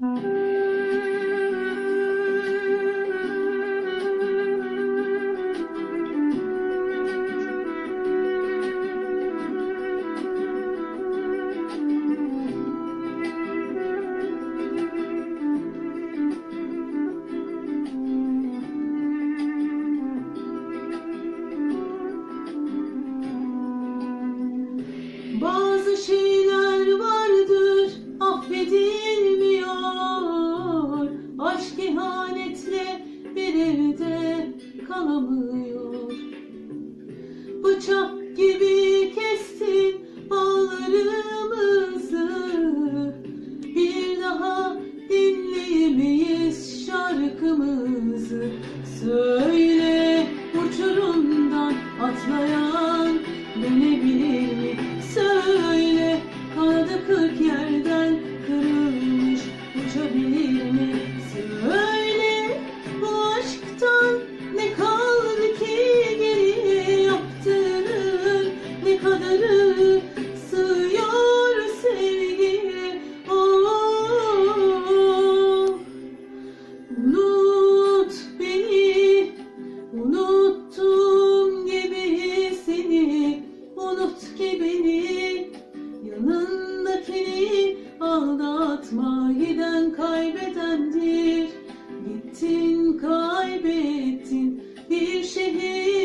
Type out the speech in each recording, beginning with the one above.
うん。ağlamıyor Bıçak gibi kestin bağlarımızı. Bir daha dinleyemeyiz şarkımızı. Söyle uçurumdan atlayan kaybedendir. Gittin kaybettin. Bir şehir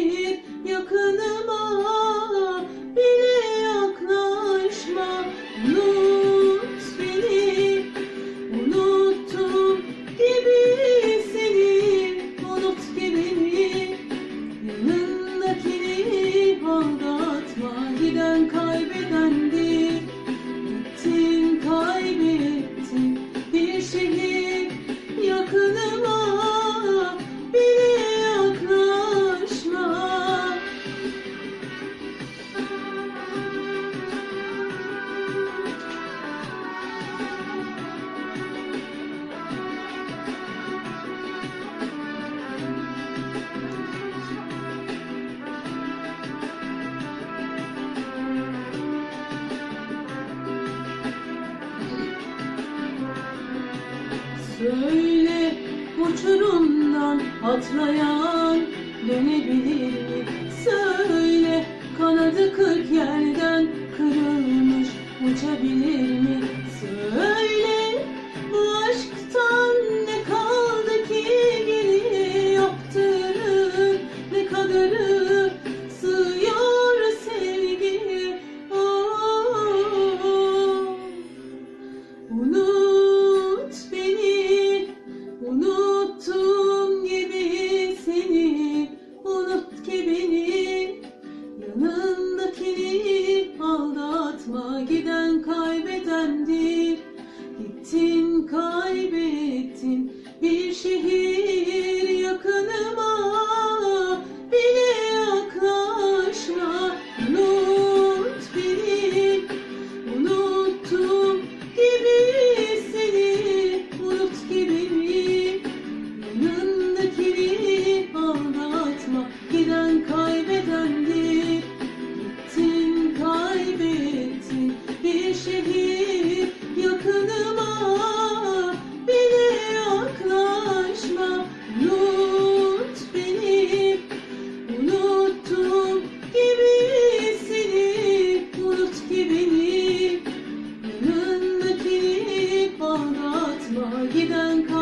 Söyle uçurumdan atlayan dönebilir mi? Söyle kanadı kırk yerden kırılmış uçabilir mi? 기간